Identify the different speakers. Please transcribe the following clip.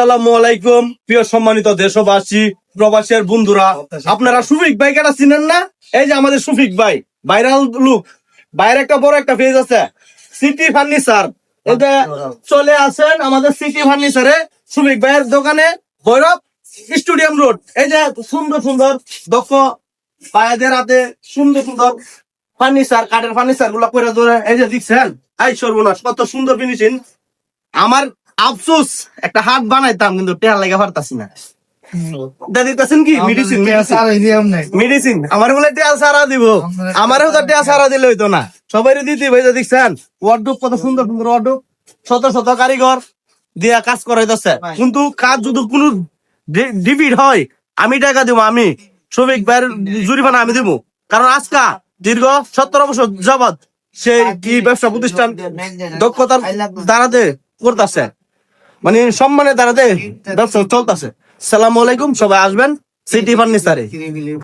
Speaker 1: আসসালামু আলাইকুম, প্রিয় সম্মানিত দেশবাসী, প্রবাসীর বন্ধুরা। আপনারা সুফিক ভাই কেটা চিনেন না? এই যে আমাদের সুফিক ভাই, ভাইরাল লুক। বাইরে একটা বড় একটা পেজ আছে সিটি ফার্নিচার চলে আসেন আমাদের সিটি ফার্নিচারে সুফিক ভাইয়ের দোকানে, ভৈরব স্টুডিয়াম রোড। এই যে সুন্দর সুন্দর, দক্ষ পায়েদের হাতে সুন্দর সুন্দর ফার্নিচার কাঠের ফার্নিচারগুলা করে ধরে, এই যে দেখছেন? এই সর্বনাশ, কত সুন্দর ফিনিশিং আমার আফসোস একটা হাত বানাইতাম কিন্তু টেয়া লাগে পারতাছি না। দিতেছেন কি? মেডিসিন মেডিসিন আমার বলে টেয়া সারা দিব। আমারও তো টেয়া সারা দিলে হইতো না। সবাই দিতে ভাই দেখছেন? ওয়ার্ডুপ কত সুন্দর সুন্দর ওয়ার্ডুপ শত শত কারিগর দিয়া কাজ করাইতেছে। কিন্তু কাজ যদি কোনো ডিভিড হয় আমি টাকা দিব আমি শ্রমিক ভাইয়ের জরিমানা আমি দিব। কারণ আজকা দীর্ঘ সত্তর বছর যাবৎ সে কি ব্যবসা প্রতিষ্ঠান দক্ষতার দ্বারাতে করতেছে। মানে সম্মানে দেয় ব্যবসা চলতেছে। সালাম আলাইকুম সবাই আসবেন? সিটি ফার্নিচারে